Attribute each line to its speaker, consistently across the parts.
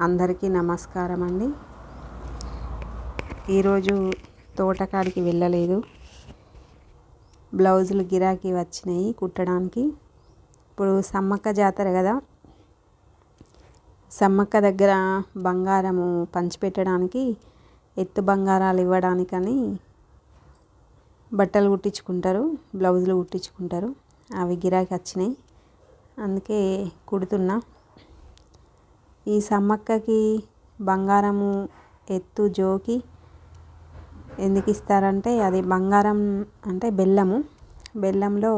Speaker 1: అందరికీ నమస్కారం అండి ఈరోజు తోటకాడికి వెళ్ళలేదు. బ్లౌజులు గిరాకీ వచ్చినాయి కుట్టడానికి. ఇప్పుడు సమ్మక్క జాతర కదా. సమ్మక్క దగ్గర బంగారము పంచిపెట్టడానికి ఎత్తు బంగారాలు ఇవ్వడానికని బట్టలు కుట్టించుకుంటారు బ్లౌజులు కుట్టించుకుంటారు. అవి గిరాకీ వచ్చినాయి. అందుకే కుడుతున్నా. ఈ సమ్మక్కకి బంగారము ఎత్తు జోకి ఎందుకు ఇస్తారంటే అది బంగారం అంటే బెల్లము. బెల్లంలో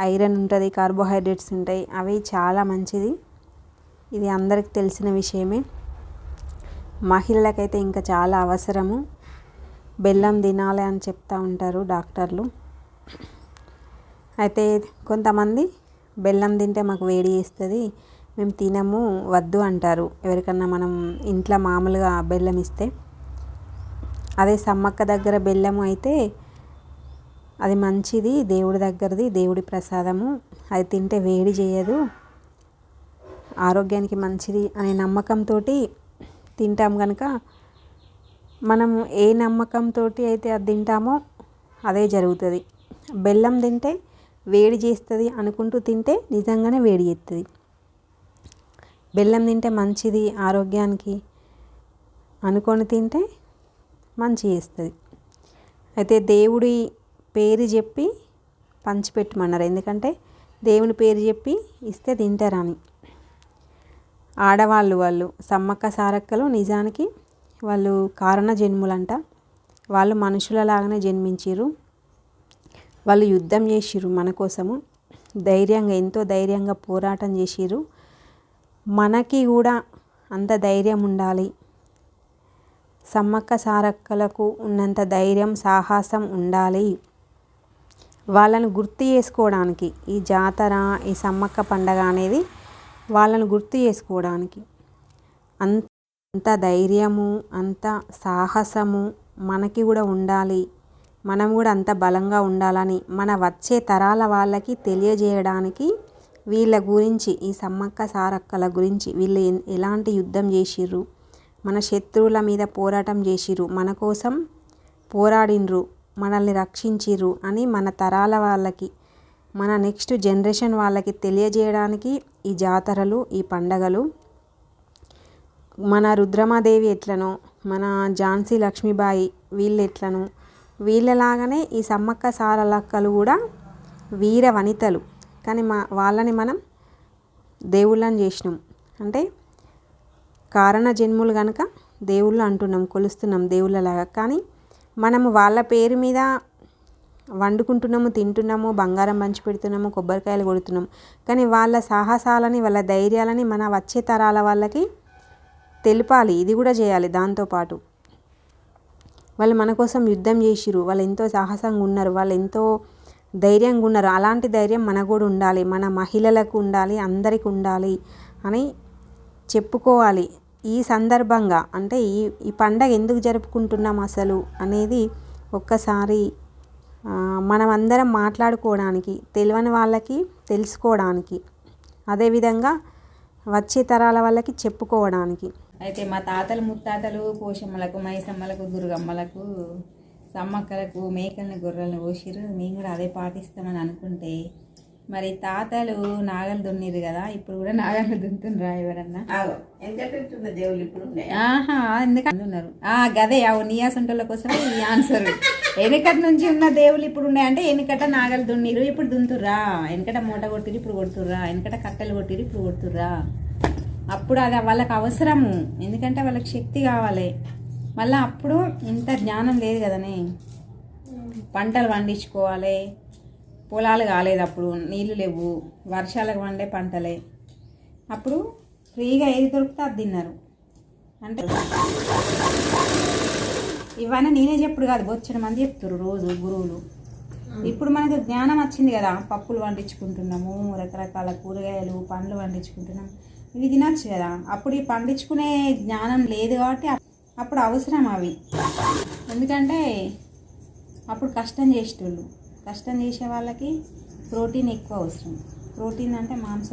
Speaker 1: ఐరన్ ఉంటుంది కార్బోహైడ్రేట్స్ ఉంటాయి. అవి చాలా మంచిది. ఇది అందరికి తెలిసిన విషయమే. మహిళలకైతే ఇంకా చాలా అవసరము. బెల్లం తినాలి అని చెప్తూ ఉంటారు డాక్టర్లు. అయితే కొంతమంది బెల్లం తింటే మాకు వేడి చేస్తుంది. మేము తినము వద్దు అంటారు. ఎవరికన్నా మనం ఇంట్లో మామూలుగా బెల్లం ఇస్తే. అదే సమ్మక్క దగ్గర బెల్లము అయితే అది మంచిది దేవుడి దగ్గరది దేవుడి ప్రసాదము. అది తింటే వేడి చేయదు. ఆరోగ్యానికి మంచిది అనే నమ్మకంతో తింటాం కనుక మనము ఏ నమ్మకంతో అయితే అది తింటామో అదే జరుగుతుంది. బెల్లం తింటే వేడి చేస్తుంది అనుకుంటూ తింటే నిజంగానే వేడి చేస్తుంది. బెల్లం తింటే మంచిది ఆరోగ్యానికి. అనుకొని తింటే మంచి చేస్తుంది. అయితే దేవుడి పేరు చెప్పి పంచిపెట్టమన్నారు. ఎందుకంటే దేవుని పేరు చెప్పి ఇస్తే తింటారని. ఆడవాళ్ళు వాళ్ళు సమ్మక్క సారక్కలు నిజానికి వాళ్ళు కారణ జన్ములంట వాళ్ళు మనుషులలాగానే జన్మించారు వాళ్ళు యుద్ధం చేసిరు మన కోసము. ధైర్యంగా ఎంతో ధైర్యంగా పోరాటం చేసిరు మనకి కూడా అంత ధైర్యం ఉండాలి. సమ్మక్క సారక్కలకు ఉన్నంత ధైర్యం సాహసం ఉండాలి. వాళ్ళను గుర్తు చేసుకోవడానికి ఈ జాతర ఈ సమ్మక్క పండగ అనేది వాళ్ళను గుర్తు చేసుకోవడానికి అంత అంత ధైర్యము అంత సాహసము మనకి కూడా ఉండాలి. మనం కూడా అంత బలంగా ఉండాలని మన వచ్చే తరాల వాళ్ళకి తెలియజేయడానికి వీళ్ళ గురించి ఈ సమ్మక్క సారక్కల గురించి వీళ్ళు ఎలాంటి యుద్ధం చేసిర్రు? మన శత్రువుల మీద పోరాటం చేసిర్రు. మన కోసం పోరాడినరు. మనల్ని రక్షించిర్రు అని మన తరాల వాళ్ళకి మన నెక్స్ట్ జనరేషన్ వాళ్ళకి తెలియజేయడానికి ఈ జాతరలు ఈ పండగలు. మన రుద్రమాదేవి ఎట్లనో మన ఝాన్సీ లక్ష్మీబాయి వీళ్ళు ఎట్లనో వీళ్ళలాగానే ఈ సమ్మక్క సారలక్కలు కూడా వీర వనితలు. కానీ మా వాళ్ళని మనం దేవుళ్ళని చేసినాం. అంటే కారణ జన్ములు కనుక దేవుళ్ళు అంటున్నాం కొలుస్తున్నాం దేవుళ్ళలాగా. కానీ మనము వాళ్ళ పేరు మీద వండుకుంటున్నాము తింటున్నాము బంగారం పంచి పెడుతున్నాము కొబ్బరికాయలు కొడుతున్నాము కానీ వాళ్ళ సాహసాలని వాళ్ళ ధైర్యాలని మన వచ్చే తరాల వాళ్ళకి తెలిపాలి. ఇది కూడా చేయాలి దాంతోపాటు వాళ్ళు మన కోసం యుద్ధం చేసిరు వాళ్ళు ఎంతో సాహసంగా ఉన్నారు వాళ్ళు ఎంతో ధైర్యంగా ఉన్నారు అలాంటి ధైర్యం మనకు కూడా ఉండాలి. మన మహిళలకు ఉండాలి అందరికి ఉండాలి అని చెప్పుకోవాలి. ఈ సందర్భంగా అంటే ఈ ఈ పండగ ఎందుకు జరుపుకుంటున్నాం అసలు అనేది ఒక్కసారి మనం అందరం మాట్లాడుకోవడానికి తెలియని వాళ్ళకి తెలుసుకోవడానికి అదేవిధంగా వచ్చే తరాల వాళ్ళకి చెప్పుకోవడానికి.
Speaker 2: అయితే మా తాతలు ముత్తాతలు పోషమ్మలకు మైసమ్మలకు దుర్గమ్మలకు సమ్మక్కలకు మేకల్ని గొర్రెల్ని పోసిరు మేము కూడా అదే పాటిస్తామని అనుకుంటే మరి తాతలు నాగలు దున్నిరు కదా ఇప్పుడు కూడా నాగలు దున్నుతుండ్రా ఎవరన్నా?
Speaker 3: దేవుళ్ళు ఇప్పుడు? ఉన్నాయి?
Speaker 2: ఆహా ఎందుకంటే ఉన్నారు? ఆ గదే అవు నియాసంటోళ్ళ కోసం ఈ ఆన్సర్ వెనకట నుంచి ఉన్న దేవుళ్ళు ఇప్పుడు ఉన్నాయంటే వెనకట నాగలు దున్నిరు ఇప్పుడు దున్తుర్రా వెనకట మూట కొట్టిరు ఇప్పుడు కొడుతుర్రా వెనకట కట్టెలు కొట్టిరు ఇప్పుడు కొడుతుర్రా అప్పుడు అది వాళ్ళకి అవసరము. ఎందుకంటే వాళ్ళకి శక్తి కావాలి. మళ్ళీ అప్పుడు ఇంత జ్ఞానం లేదు కదనే. పంటలు పండించుకోవాలి. పొలాలు కాలేదు అప్పుడు నీళ్ళు లేవు. వర్షాలకు పండే పంటలే. అప్పుడు ఫ్రీగా ఏది దొరికితే అది తిన్నారు. అంటే ఇవన్నీ నేనే చెప్పుడు కాదు బొచ్చని మంది చెప్తారు రోజు గురువులు. ఇప్పుడు మనకు జ్ఞానం వచ్చింది కదా పప్పులు పండించుకుంటున్నాము రకరకాల కూరగాయలు పండ్లు పండించుకుంటున్నాం ఇవి తినచ్చు కదా. అప్పుడు ఈ పండించుకునే జ్ఞానం లేదు కాబట్టి అప్పుడు అవసరం అవి. ఎందుకంటే అప్పుడు కష్టం చేసేటోళ్ళు. కష్టం చేసే వాళ్ళకి ప్రోటీన్ ఎక్కువ అవసరం. ప్రోటీన్ అంటే మాంస